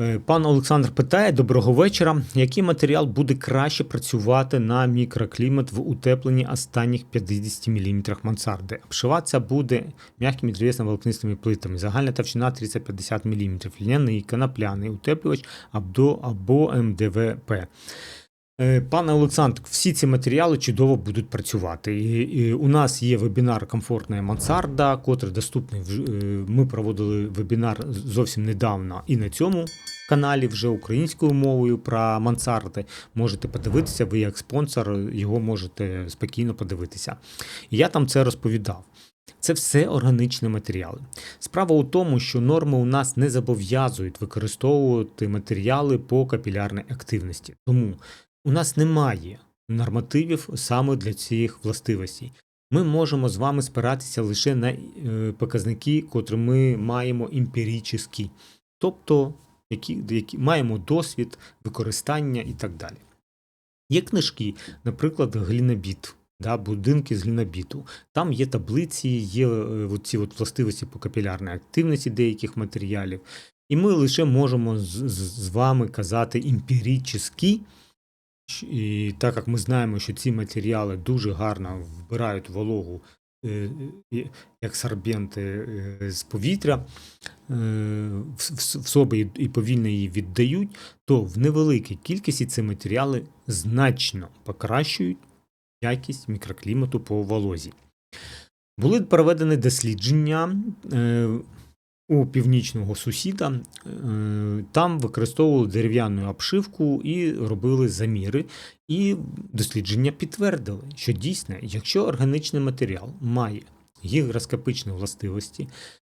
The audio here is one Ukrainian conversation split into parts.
Е, Пан Олександр питає: доброго вечора. Який матеріал буде краще працювати на мікроклімат в утепленні останніх 50 мм мансарди? Обшиватися буде м'якими древесно-волокнистими плитами. Загальна товщина 30-50 мм. Льняний, конопляний, утеплювач або, або МДВП. Е, Пане Олександр, всі ці матеріали чудово будуть працювати. І, і у нас є вебінар Комфортна мансарда, котрий доступний. е, Ми проводили вебінар зовсім недавно і на цьому каналі вже українською мовою про мансарди. Можете подивитися, ви як спонсор його можете спокійно подивитися. Я там це розповідав. Це все органічні матеріали. Справа у тому, що норми у нас не зобов'язують використовувати матеріали по капілярній активності. Тому у нас немає нормативів саме для цих властивостей. Ми можемо з вами спиратися лише на е, показники, котрі ми маємо емпіричні, тобто які, які маємо досвід використання і так далі. Є книжки, наприклад, глінобіт, да, будинки з глінобіту. Там є таблиці, є е, ці властивості по капілярній активності деяких матеріалів. І ми лише можемо з, з, з вами казати емпіричні, Щ- І так як ми знаємо, що ці матеріали дуже гарно вбирають вологу е, як сорбенти е, з повітря, е, в, собі і- повільно її віддають, то в невеликій кількості ці матеріали значно покращують якість мікроклімату по волозі. Були проведені дослідження у північного сусіда. Е, Там використовували дерев'яну обшивку і робили заміри. І дослідження підтвердили, що дійсно, якщо органічний матеріал має гігроскопичні властивості,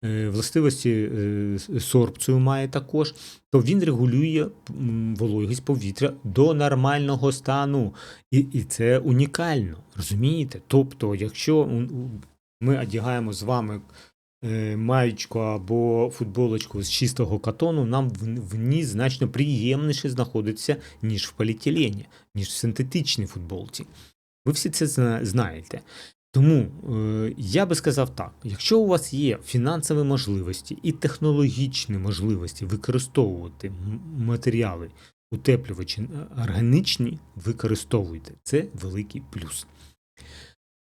е, властивості е, сорбцію має також, то він регулює вологість повітря до нормального стану. І, і це унікально, розумієте? Тобто, якщо ми одягаємо з вами маєчку або футболочку з чистого катону, нам в, ній значно приємніше знаходиться, ніж в поліетилені, ніж в синтетичній футболці. Ви всі це зна- знаєте. Тому е, я би сказав так: якщо у вас є фінансові можливості і технологічні можливості використовувати матеріали, утеплювачі е, органічні, використовуйте. Це великий плюс.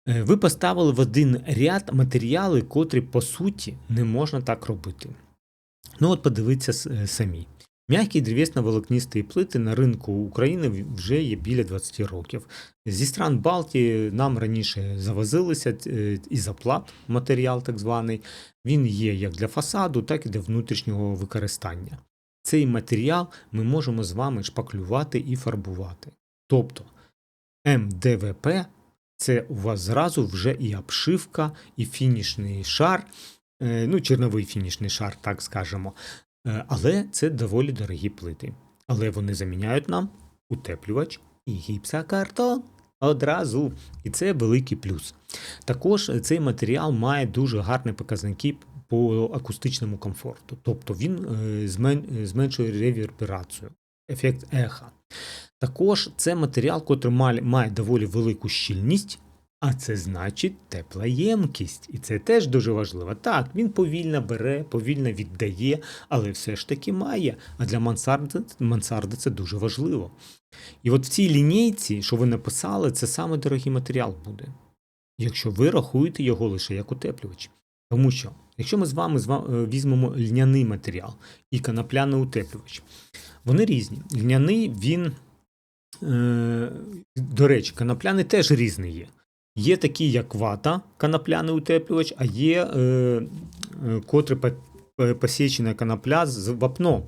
Е, Ви поставили в один ряд матеріали, котрі по суті не можна так робити. Ну от подивіться е, самі. М'які древесно-волокнисті плити на ринку України вже є біля 20 років. Зі стран Балтії нам раніше завозилися е, ізоплат, матеріал так званий. Він є як для фасаду, так і для внутрішнього використання. Цей матеріал ми можемо з вами шпаклювати і фарбувати. Тобто МДВП це у вас зразу вже і обшивка, і фінішний шар, е, ну, черновий фінішний шар, так скажемо. Е, Але це доволі дорогі плити. Але вони заміняють нам утеплювач і гіпсокартон одразу. І це великий плюс. Також цей матеріал має дуже гарні показники по акустичному комфорту. Тобто він е, змен- зменшує реверберацію, ефект еха. Також це матеріал, який має, доволі велику щільність, а це значить теплоємкість. І це теж дуже важливо. Так, він повільно бере, повільно віддає, але все ж таки має. А для мансарди, мансарди це дуже важливо. І от в цій лінійці, що ви написали, це саме дорогий матеріал буде, якщо ви рахуєте його лише як утеплювач. Тому що, якщо ми з вами, вами візьмемо льняний матеріал і конопляний утеплювач, вони різні. Льняний він, е, до речі, конопляний теж різний є. Є такі, як вата, конопляний утеплювач, а є е, е, котрий е, посічена конопля з вапном.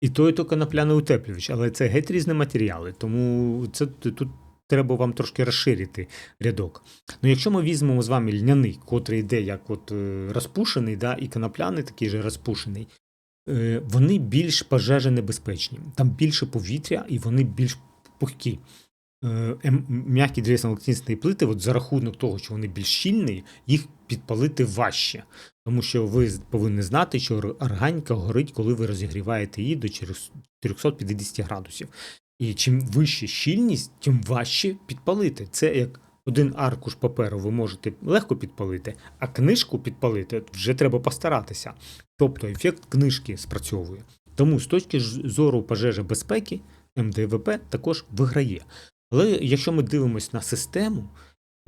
І той, і то конопляний утеплювач, але це геть різні матеріали, тому це тут треба вам трошки розширити рядок. Ну, якщо ми візьмемо з вами льняний, котрий йде як от е, розпушений, да, і конопляний такий же розпушений, е, вони більш пожежонебезпечні. Там більше повітря і вони більш пухкі. Е, ем- М'які древесно-волокнисті плити, от за рахунок того, що вони більш щільні, їх підпалити важче. Тому що ви повинні знати, що органіка горить, коли ви розігріваєте її до 450 градусів. І чим вища щільність, тим важче підпалити. Це як один аркуш паперу ви можете легко підпалити, а книжку підпалити вже треба постаратися. Тобто ефект книжки спрацьовує. Тому з точки зору пожежобезпеки МДВП також виграє. Але якщо ми дивимося на систему,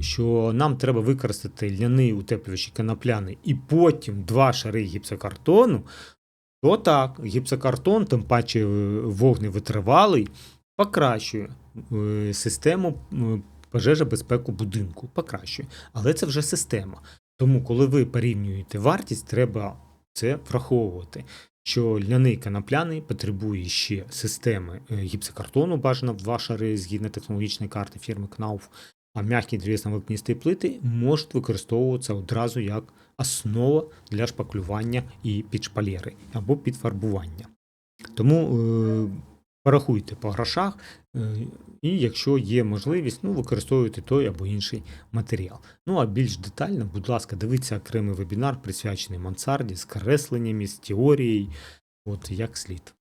що нам треба використати ляний утеплювачі канапляний і потім два шари гіпсокартону, то так, гіпсокартон, тим паче е, вогневитривалий, покращує е, систему е, пожежобезпеку будинку. Покращує. Але це вже система. Тому, коли ви порівнюєте вартість, треба це враховувати. Що ляний канапляний потребує ще системи е, гіпсокартону, бажано в два шари згідно технологічної карти фірми Knauf, а м'які древесно-волокнисті плити можуть використовуватися одразу як основа для шпаклювання і під шпалери або під фарбування. Тому е, порахуйте по грошах, е, і якщо є можливість, ну, використовуйте той або інший матеріал. Ну а більш детально, будь ласка, дивіться окремий вебінар, присвячений мансарді з кресленнями, з теорією, от як слід.